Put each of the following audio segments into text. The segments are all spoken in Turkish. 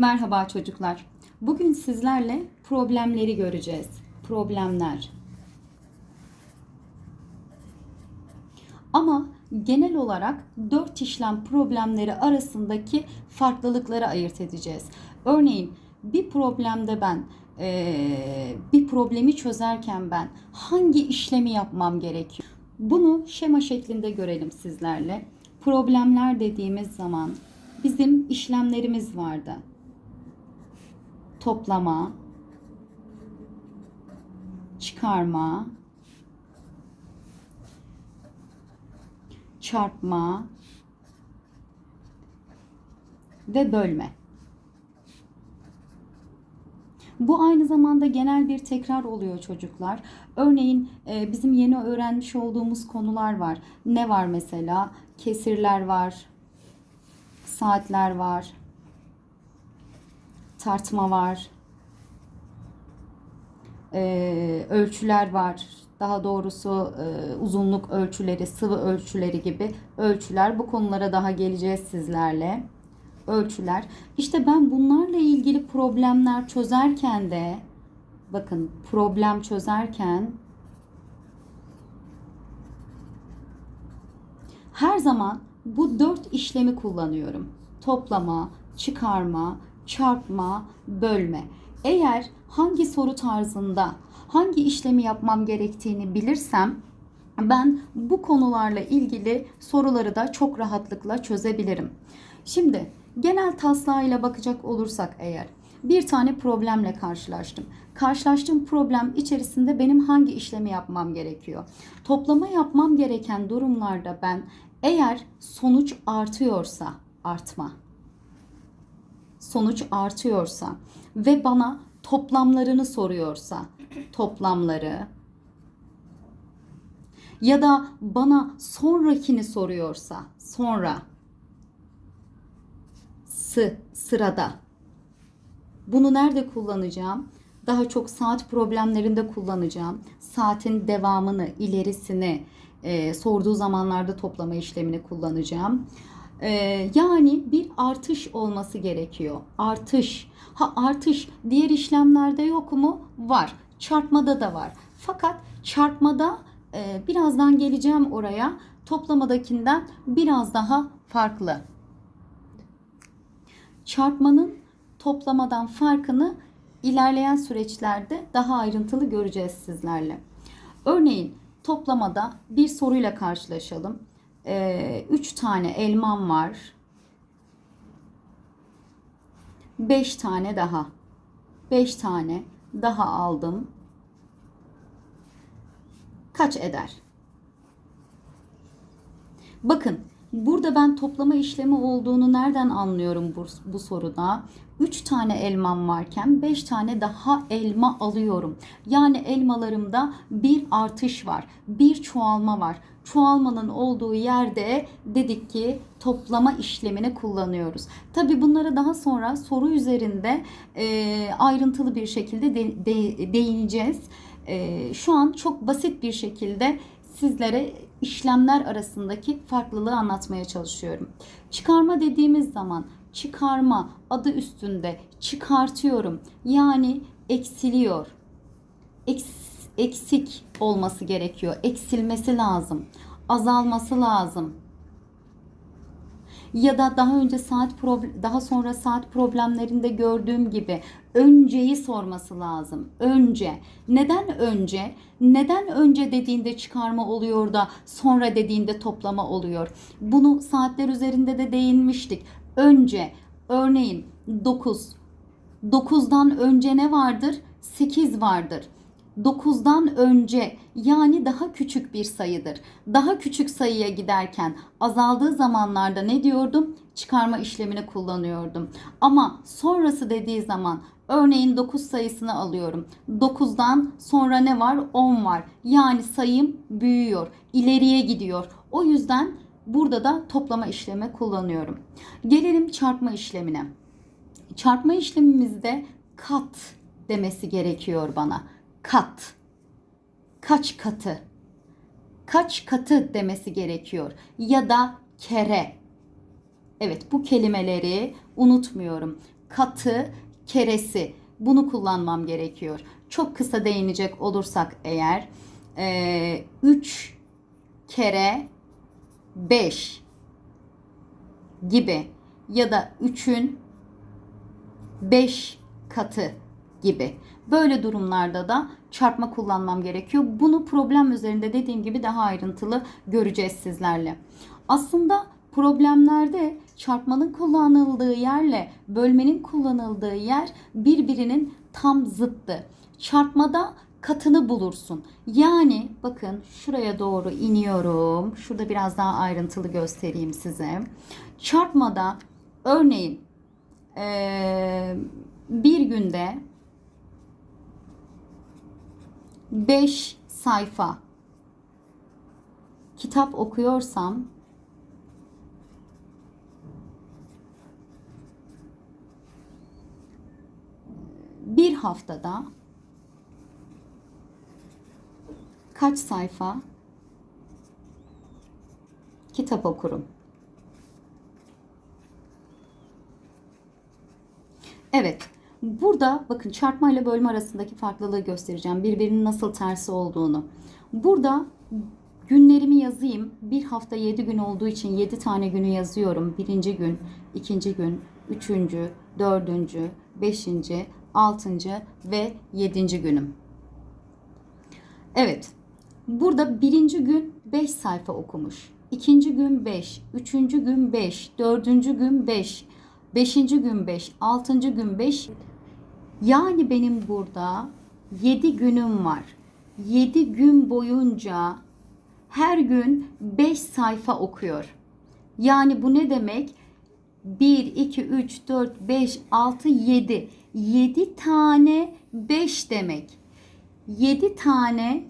Merhaba çocuklar. Bugün sizlerle problemleri göreceğiz. Problemler. Ama genel olarak dört işlem problemleri arasındaki farklılıkları ayırt edeceğiz. Örneğin bir problemde ben eee, bir problemi çözerken ben hangi işlemi yapmam gerekiyor? Bunu şema şeklinde görelim sizlerle. Problemler dediğimiz zaman bizim işlemlerimiz vardı. Toplama, çıkarma, çarpma ve bölme. Bu aynı zamanda genel bir tekrar oluyor çocuklar. Örneğin e, bizim yeni öğrenmiş olduğumuz konular var. Ne var mesela? Kesirler var, saatler var, tartma var, e, ölçüler var. Daha doğrusu e, uzunluk ölçüleri, sıvı ölçüleri gibi ölçüler. Bu konulara daha geleceğiz sizlerle. Ölçüler. İşte ben bunlarla ilgili problemler çözerken de bakın problem çözerken her zaman bu dört işlemi kullanıyorum. Toplama, çıkarma, çarpma, bölme. Eğer hangi soru tarzında hangi işlemi yapmam gerektiğini bilirsem ben bu konularla ilgili soruları da çok rahatlıkla çözebilirim. Şimdi genel taslağıyla bakacak olursak eğer bir tane problemle karşılaştım. Karşılaştığım problem içerisinde benim hangi işlemi yapmam gerekiyor? Toplama yapmam gereken durumlarda ben eğer sonuç artıyorsa artma. Sonuç artıyorsa ve bana toplamlarını soruyorsa toplamları ya da bana sonrakini soruyorsa sonra sı sırada bunu nerede kullanacağım? Daha çok saat problemlerinde kullanacağım. Saatin devamını, ilerisini e, sorduğu zamanlarda toplama işlemini kullanacağım. E, yani bir artış olması gerekiyor. Artış. Ha artış diğer işlemlerde yok mu? Var. Çarpmada da var. Fakat çarpmada e, birazdan geleceğim oraya. Toplamadakinden biraz daha farklı. Çarpmanın toplamadan farkını ilerleyen süreçlerde daha ayrıntılı göreceğiz sizlerle. Örneğin toplamada bir soruyla karşılaşalım. 3 ee, tane elmam var. 5 tane daha. 5 tane daha aldım. Kaç eder? Bakın Burada ben toplama işlemi olduğunu nereden anlıyorum bu, bu soruda? 3 tane elmam varken 5 tane daha elma alıyorum. Yani elmalarımda bir artış var, bir çoğalma var. Çoğalmanın olduğu yerde dedik ki toplama işlemini kullanıyoruz. Tabi bunlara daha sonra soru üzerinde e, ayrıntılı bir şekilde de, de, değineceğiz. E, şu an çok basit bir şekilde sizlere işlemler arasındaki farklılığı anlatmaya çalışıyorum. Çıkarma dediğimiz zaman çıkarma adı üstünde çıkartıyorum. Yani eksiliyor. Eks, eksik olması gerekiyor. Eksilmesi lazım. Azalması lazım ya da daha önce saat daha sonra saat problemlerinde gördüğüm gibi önceyi sorması lazım. Önce. Neden önce? Neden önce dediğinde çıkarma oluyor da sonra dediğinde toplama oluyor? Bunu saatler üzerinde de değinmiştik. Önce örneğin 9 9'dan önce ne vardır? 8 vardır. 9'dan önce yani daha küçük bir sayıdır. Daha küçük sayıya giderken azaldığı zamanlarda ne diyordum? Çıkarma işlemini kullanıyordum. Ama sonrası dediği zaman örneğin 9 sayısını alıyorum. 9'dan sonra ne var? 10 var. Yani sayım büyüyor, ileriye gidiyor. O yüzden burada da toplama işlemi kullanıyorum. Gelelim çarpma işlemine. Çarpma işlemimizde kat demesi gerekiyor bana kat. Kaç katı? Kaç katı demesi gerekiyor. Ya da kere. Evet bu kelimeleri unutmuyorum. katı, keresi. Bunu kullanmam gerekiyor. Çok kısa değinecek olursak eğer 3 kere 5 gibi ya da 3'ün 5 katı gibi. Böyle durumlarda da çarpma kullanmam gerekiyor. Bunu problem üzerinde dediğim gibi daha ayrıntılı göreceğiz sizlerle. Aslında problemlerde çarpmanın kullanıldığı yerle bölmenin kullanıldığı yer birbirinin tam zıttı. Çarpmada katını bulursun. Yani bakın şuraya doğru iniyorum. Şurada biraz daha ayrıntılı göstereyim size. Çarpmada örneğin ee, bir günde 5 sayfa kitap okuyorsam bir haftada kaç sayfa kitap okurum? Evet. Burada bakın çarpma ile bölme arasındaki farklılığı göstereceğim. Birbirinin nasıl tersi olduğunu. Burada günlerimi yazayım. Bir hafta 7 gün olduğu için 7 tane günü yazıyorum. Birinci gün, ikinci gün, üçüncü, dördüncü, beşinci, altıncı ve yedinci günüm. Evet. Burada birinci gün 5 sayfa okumuş. İkinci gün 5, üçüncü gün 5, dördüncü gün 5, beşinci gün 5, altıncı gün 5. Yani benim burada 7 günüm var. 7 gün boyunca her gün 5 sayfa okuyor. Yani bu ne demek? 1, 2, 3, 4, 5, 6, 7. 7 tane 5 demek. 7 tane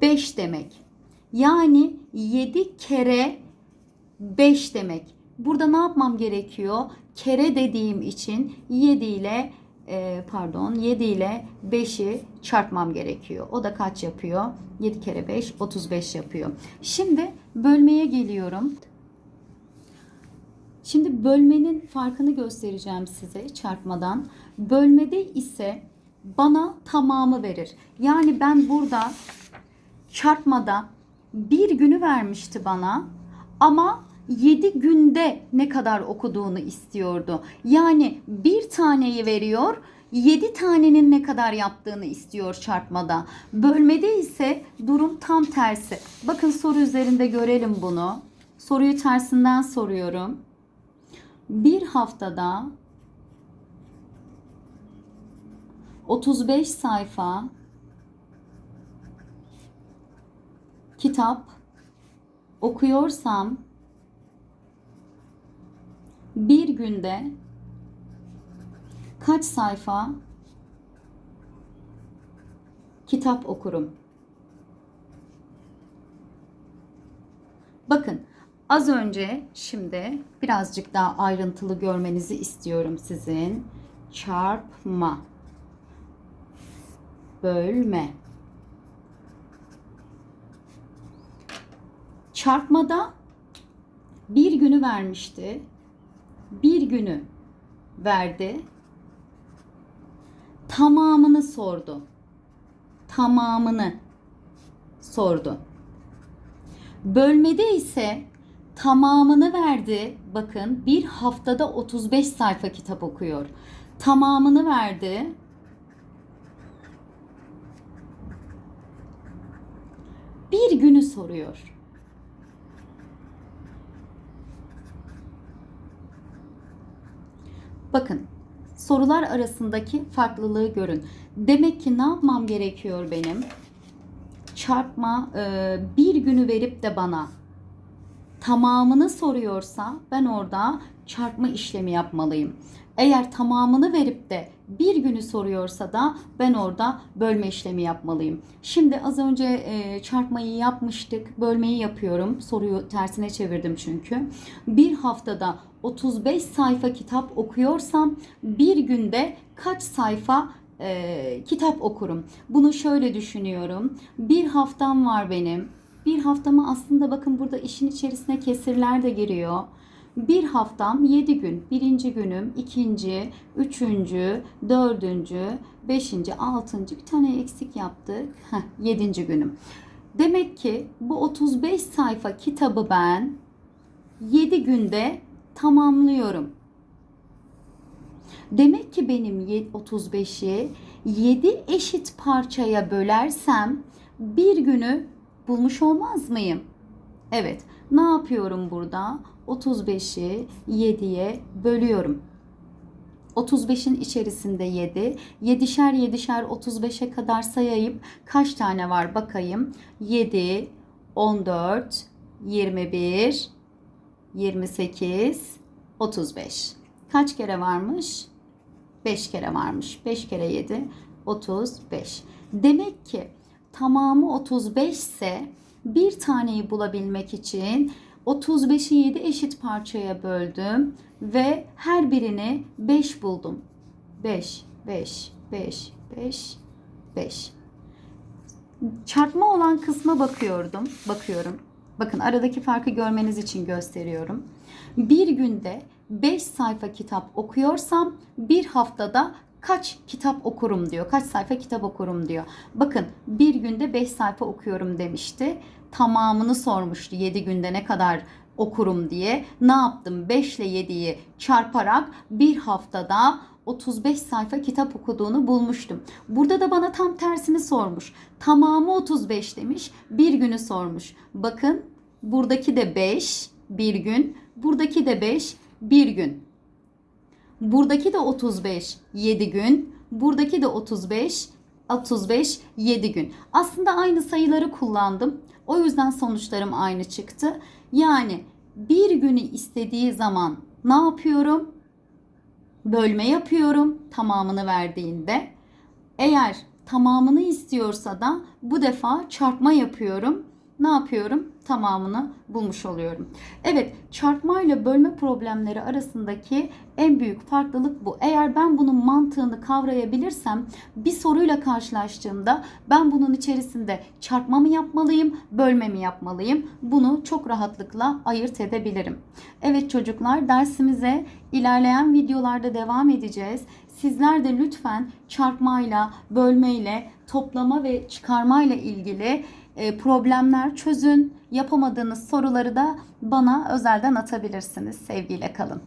5 demek. Yani 7 kere 5 demek. Burada ne yapmam gerekiyor? Kere dediğim için 7 ile e, pardon 7 ile 5'i çarpmam gerekiyor. O da kaç yapıyor? 7 kere 5 35 yapıyor. Şimdi bölmeye geliyorum. Şimdi bölmenin farkını göstereceğim size çarpmadan. Bölmede ise bana tamamı verir. Yani ben burada çarpmada bir günü vermişti bana ama 7 günde ne kadar okuduğunu istiyordu. Yani bir taneyi veriyor, 7 tanenin ne kadar yaptığını istiyor çarpmada. Bölmede ise durum tam tersi. Bakın soru üzerinde görelim bunu. Soruyu tersinden soruyorum. Bir haftada 35 sayfa kitap okuyorsam bir günde kaç sayfa kitap okurum? Bakın az önce şimdi birazcık daha ayrıntılı görmenizi istiyorum sizin. Çarpma, bölme. Çarpmada bir günü vermişti bir günü verdi. Tamamını sordu. Tamamını sordu. Bölmede ise tamamını verdi. Bakın bir haftada 35 sayfa kitap okuyor. Tamamını verdi. Bir günü soruyor. Bakın sorular arasındaki farklılığı görün. Demek ki ne yapmam gerekiyor benim? Çarpma e, bir günü verip de bana tamamını soruyorsa ben orada çarpma işlemi yapmalıyım. Eğer tamamını verip de bir günü soruyorsa da ben orada bölme işlemi yapmalıyım. Şimdi az önce e, çarpmayı yapmıştık. Bölmeyi yapıyorum. Soruyu tersine çevirdim çünkü. Bir haftada 35 sayfa kitap okuyorsam bir günde kaç sayfa e, kitap okurum? Bunu şöyle düşünüyorum. Bir haftam var benim. Bir haftamı aslında bakın burada işin içerisine kesirler de giriyor. Bir haftam 7 gün. Birinci günüm, ikinci, üçüncü, dördüncü, beşinci, altıncı bir tane eksik yaptık. Heh, yedinci günüm. Demek ki bu 35 sayfa kitabı ben 7 günde tamamlıyorum. Demek ki benim ye- 35'i 7 eşit parçaya bölersem bir günü bulmuş olmaz mıyım? Evet. Ne yapıyorum burada? 35'i 7'ye bölüyorum. 35'in içerisinde 7. 7'şer 7'şer 35'e kadar sayayım. Kaç tane var bakayım. 7, 14, 21, 28, 35. Kaç kere varmış? 5 kere varmış. 5 kere 7 35. Demek ki tamamı 35 ise bir taneyi bulabilmek için 35'i 7 eşit parçaya böldüm ve her birini 5 buldum. 5 5 5 5 5. Çarpma olan kısma bakıyordum. Bakıyorum. Bakın aradaki farkı görmeniz için gösteriyorum. Bir günde 5 sayfa kitap okuyorsam bir haftada kaç kitap okurum diyor. Kaç sayfa kitap okurum diyor. Bakın bir günde 5 sayfa okuyorum demişti. Tamamını sormuştu 7 günde ne kadar okurum diye. Ne yaptım? 5 ile 7'yi çarparak bir haftada 35 sayfa kitap okuduğunu bulmuştum. Burada da bana tam tersini sormuş. Tamamı 35 demiş. Bir günü sormuş. Bakın buradaki de 5 bir gün. Buradaki de 5 bir gün. Buradaki de 35 7 gün. Buradaki de 35 35 7 gün. Aslında aynı sayıları kullandım. O yüzden sonuçlarım aynı çıktı. Yani bir günü istediği zaman ne yapıyorum? Bölme yapıyorum tamamını verdiğinde. Eğer tamamını istiyorsa da bu defa çarpma yapıyorum. Ne yapıyorum? Tamamını bulmuş oluyorum. Evet, çarpma ile bölme problemleri arasındaki en büyük farklılık bu. Eğer ben bunun mantığını kavrayabilirsem bir soruyla karşılaştığımda ben bunun içerisinde çarpma mı yapmalıyım, bölme mi yapmalıyım? Bunu çok rahatlıkla ayırt edebilirim. Evet çocuklar dersimize ilerleyen videolarda devam edeceğiz. Sizler de lütfen çarpmayla, bölmeyle, toplama ve çıkarmayla ilgili problemler çözün. Yapamadığınız soruları da bana özelden atabilirsiniz. Sevgiyle kalın.